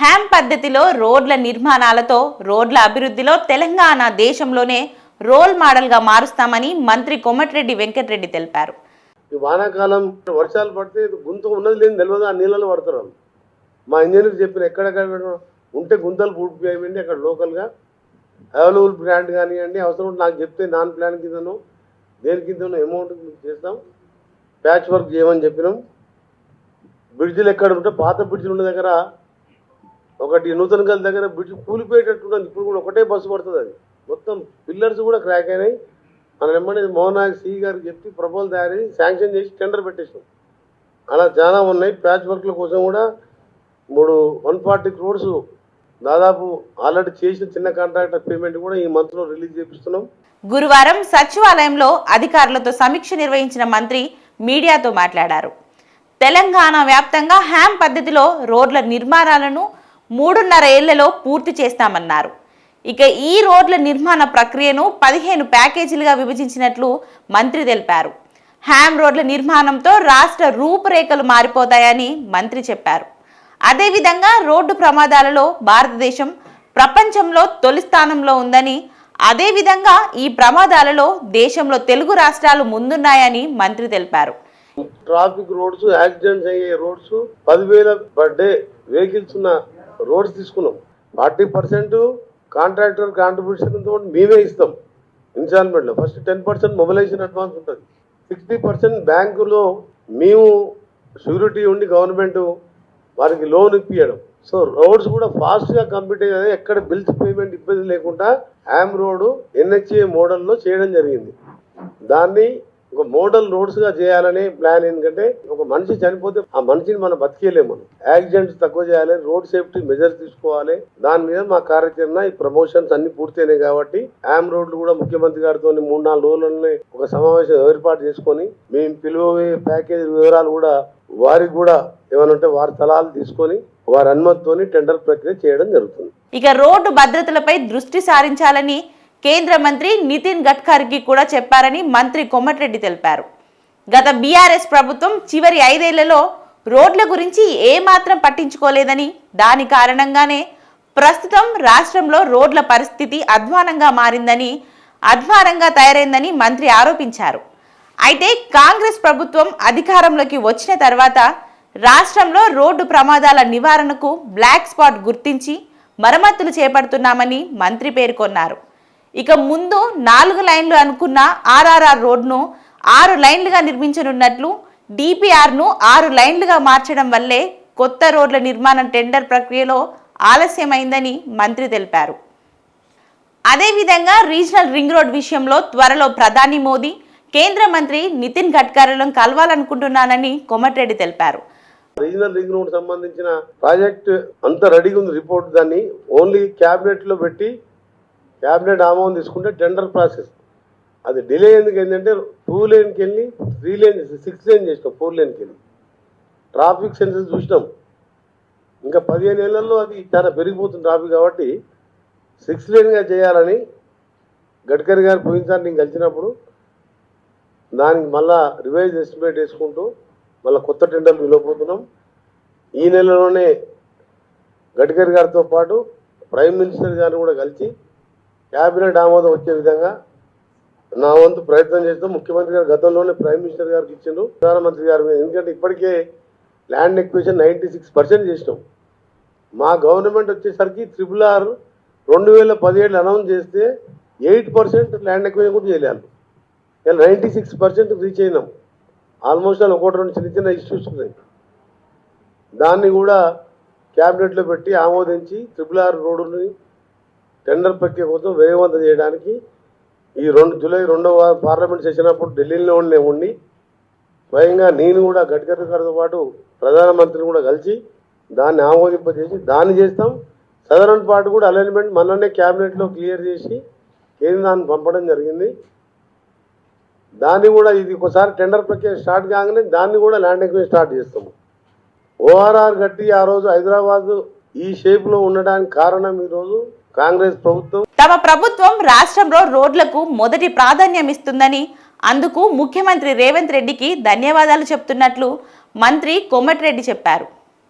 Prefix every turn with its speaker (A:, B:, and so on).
A: Ham పద్ధతిలో రోడ్ల నిర్మాణాలతో రోడ్ల అభివృద్ధిలో తెలంగాణ దేశంలోనే రోల్ మోడల్గా మారుస్తామని మంత్రి కొమటిరెడ్డి వెంకటరెడ్డి తెలిపారు.
B: వానాకాలం వర్షాలు పడితే గుంత ఉన్నది లేని తెలియదు ఆ నీళ్ళలో పడుతున్నాం మా ఇంజనీర్ చెప్పిన ఎక్కడెక్కడ ఉంటే గుంతలు పూడిపోయాయండి అక్కడ లోకల్గా. అవైలబుల్ ప్లాంట్ కానివ్వండి అవసరం ఉంటే నాకు చెప్తే నాన్ ప్లాన్ కిందనో దేని కిందనో అమౌంట్ చేస్తాం. ప్యాచ్ వర్క్ చేయమని చెప్పినాం. బ్రిడ్జిలు ఎక్కడ ఉంటే పాత బ్రిడ్జిలు ఉన్న దగ్గర ఒకటి నూతన గల దగ్గర బ్రిడ్జ్ కూలిపోయేటట్టున్నది ఇప్పుడు కూడా ఒకటే బస్సు పడుతుంది అది. మొత్తం పిల్లర్స్ కూడా క్రాక్ అయినాయి. మనం ఎమ్మడి మోహనాగ్ సి గారికి చెప్పి ప్రపోజల్ తయారు శాంక్షన్ చేసి టెండర్ పెట్టేసాం అలా చాలా ఉన్నాయి. ప్యాచ్ వర్క్ల కోసం కూడా మూడు వన్ ఫార్టీ క్రోడ్స్ దాదాపు ఆల్రెడీ చేసిన చిన్న కాంట్రాక్టర్ పేమెంట్ కూడా ఈ మంత్లో రిలీజ్ చేపిస్తున్నాం.
A: గురువారం సచివాలయంలో అధికారులతో సమీక్ష నిర్వహించిన మంత్రి మీడియాతో మాట్లాడారు. తెలంగాణ వ్యాప్తంగా హ్యామ్ పద్ధతిలో రోడ్ల నిర్మాణాలను మూడున్నర ఏళ్ళలో పూర్తి చేస్తామన్నారు. ఇక ఈ రోడ్ల నిర్మాణ ప్రక్రియను పదిహేను ప్యాకేజీలుగా విభజించినట్లు మంత్రి తెలిపారు. హ్యామ్ రోడ్ల నిర్మాణంతో రాష్ట్ర రూపురేఖలు మారిపోతాయని మంత్రి చెప్పారు. అదేవిధంగా రోడ్డు ప్రమాదాలలో భారతదేశం ప్రపంచంలో తొలి స్థానంలో ఉందని అదేవిధంగా ఈ ప్రమాదాలలో దేశంలో తెలుగు రాష్ట్రాలు ముందున్నాయని మంత్రి తెలిపారు.
B: ట్రాఫిక్ రోడ్స్ యాక్సిడెంట్స్ అయ్యే రోడ్స్ పదివేల పర్ డే వెహికల్స్ ఉన్న రోడ్స్ తీసుకున్నాం. ఫార్టీ పర్సెంట్ కాంట్రాక్టర్ కాంట్రిబ్యూషన్తో మేమే ఇస్తాం. ఇన్స్టాల్మెంట్లో first ten percent mobilisation advance ఉంటుంది. సిక్స్టీ పర్సెంట్ బ్యాంకులో మేము షూరిటీ ఉండి గవర్నమెంట్ వారికి లోన్ ఇప్పించడం సో రోడ్స్ కూడా ఫాస్ట్గా కంప్లీట్ అయ్యేది ఎక్కడ బిల్స్ పేమెంట్ ఇబ్బంది లేకుండా యామ్ రోడ్ ఎన్హెచ్ఏ మోడల్లో చేయడం జరిగింది. దాన్ని ఒక మోడల్ రోడ్స్గా చేయాలనే ప్లాన్ ఎందుకంటే ఒక మనిషి చనిపోతే ఆ మనిషిని మనం బతికేయలేము మనం. యాక్సిడెంట్స్ తక్కువ చేయాలి రోడ్ సేఫ్టీ మెజర్స్ తీసుకోవాలి. దాని మీద మా కార్యాచరణ ఈ ప్రమోషన్స్ అన్ని పూర్తయినాయి కాబట్టి యామ్ రోడ్లు కూడా ముఖ్యమంత్రి గారితో మూడు నాలుగు రోజులనే ఒక సమావేశం ఏర్పాటు చేసుకొని మేము పిలువే ప్యాకేజ్ వివరాలు కూడా వారికి కూడా ఏమైనా ఉంటే వారి స్థలాలు తీసుకొని వారి అనుమతితోని టెండర్ ప్రక్రియ చేయడం జరుగుతుంది.
A: ఇక రోడ్డు భద్రతలపై దృష్టి సారించాలని కేంద్ర మంత్రి నితిన్ గడ్కరీకి కూడా చెప్పారని మంత్రి కొమ్మటిరెడ్డి తెలిపారు. గత బీఆర్ఎస్ ప్రభుత్వం చివరి ఐదేళ్ళలో రోడ్ల గురించి ఏమాత్రం పట్టించుకోలేదని దాని కారణంగానే ప్రస్తుతం రాష్ట్రంలో రోడ్ల పరిస్థితి అధ్వానంగా మారిందని అధ్వానంగా తయారైందని మంత్రి ఆరోపించారు. అయితే కాంగ్రెస్ ప్రభుత్వం అధికారంలోకి వచ్చిన తర్వాత రాష్ట్రంలో రోడ్డు ప్రమాదాల నివారణకు బ్లాక్ స్పాట్ గుర్తించి మరమ్మతులు చేపడుతున్నామని మంత్రి పేర్కొన్నారు. ఇక ముందు నాలుగు లైన్లు అనుకున్న ఆర్ఆర్ఆర్ రోడ్ను ఆరు లైన్లుగా నిర్మించనున్నట్లు డిపిఆర్ను ఆరు లైన్లుగా మార్చడం వల్లే కొత్త రోడ్ల నిర్మాణం టెండర్ ప్రక్రియలో ఆలస్యమైందని మంత్రి తెలిపారు. అదేవిధంగా రీజనల్ రింగ్ రోడ్ విషయంలో త్వరలో ప్రధాని మోదీ కేంద్ర మంత్రి నితిన్ గడ్కరీలను కలవాలనుకుంటున్నానని కోమటిరెడ్డి తెలిపారు.
B: రీజనల్ రింగ్ రోడ్ సంబంధించిన ప్రాజెక్ట్ అంతా రెడీగా ఉంది రిపోర్ట్ దాన్ని ఓన్లీ క్యాబినెట్లో పెట్టి క్యాబినెట్ ఆమోదం తీసుకుంటే టెండర్ ప్రాసెస్ అది డిలే ఎందుకు ఏంటంటే టూ లేన్కి వెళ్ళి త్రీ లేన్ సిక్స్ లేన్ చేసినాం ఫోర్ లేన్కి వెళ్ళి. ట్రాఫిక్ సెన్సెస్ చూసినాం. ఇంకా పదిహేను ఏళ్ళలో అది చాలా పెరిగిపోతుంది ట్రాఫిక్ కాబట్టి సిక్స్ లేన్గా చేయాలని గడ్కరీ గారు పోయినసారి నేను కలిసినప్పుడు దానికి మళ్ళా రివైజ్ ఎస్టిమేట్ వేసుకుంటూ మళ్ళీ కొత్త టెండర్లు పిలవబోతున్నాం ఈ నెలలోనే గడ్కరీ గారితో పాటు ప్రైమ్ మినిస్టర్ గారిని కూడా కలిసి క్యాబినెట్ ఆమోదం వచ్చే విధంగా నా వంతు ప్రయత్నం చేస్తాం ముఖ్యమంత్రి గారు గతంలోనే ప్రైమ్ మినిస్టర్ గారికి ఇచ్చిండ్రు. ప్రధానమంత్రి గారి మీద. ఎందుకంటే ఇప్పటికే land acquisition ninety six percent చేసినాం. మా గవర్నమెంట్ వచ్చేసరికి త్రిబుల్ ఆర్ రెండు వేల పదిహేడు అనౌన్స్ చేస్తే ఎయిట్ పర్సెంట్ ల్యాండ్ ఎక్విషన్ కూడా చేయలేదు. ఇలా నైంటీ సిక్స్ పర్సెంట్ రీచ్ అయినాం. ఆల్మోస్ట్ అలా ఒకటి రెండు చిన్న చిన్న ఇష్యూస్ ఉన్నాయి. దాన్ని కూడా క్యాబినెట్లో పెట్టి ఆమోదించి త్రిబుల్ ఆర్ రోడ్డుని టెండర్ ప్రక్రియ కోసం వేగవంతం చేయడానికి ఈ రెండు జూలై రెండవ పార్లమెంట్ సెషన్ అప్పుడు ఢిల్లీలో ఉండే ఉండి స్వయంగా నేను కూడా గడ్కరీ గారితో పాటు ప్రధానమంత్రిని కూడా కలిసి దాన్ని ఆమోదింపజేసి దాన్ని చేస్తాం. సదరన్ పార్ట్ కూడా అలైన్మెంట్ మననే క్యాబినెట్లో క్లియర్ చేసి కేంద్రాన్ని పంపడం జరిగింది. దాన్ని కూడా ఇది ఒకసారి టెండర్ ప్రక్రియ స్టార్ట్ కాగానే దాన్ని కూడా ల్యాండ్ ఎక్విజ్ స్టార్ట్ చేస్తాము ఓఆర్ఆర్ గట్టి ఆ రోజు హైదరాబాదు ఈ షేప్లో ఉండడానికి కారణం ఈరోజు కాంగ్రెస్ ప్రభుత్వం
A: తమ ప్రభుత్వం రాష్ట్రంలో రోడ్లకు మొదటి ప్రాధాన్యం ఇస్తుందని అందుకు ముఖ్యమంత్రి రేవంత్ రెడ్డికి ధన్యవాదాలు చెప్తున్నట్లు మంత్రి కోమటిరెడ్డి చెప్పారు.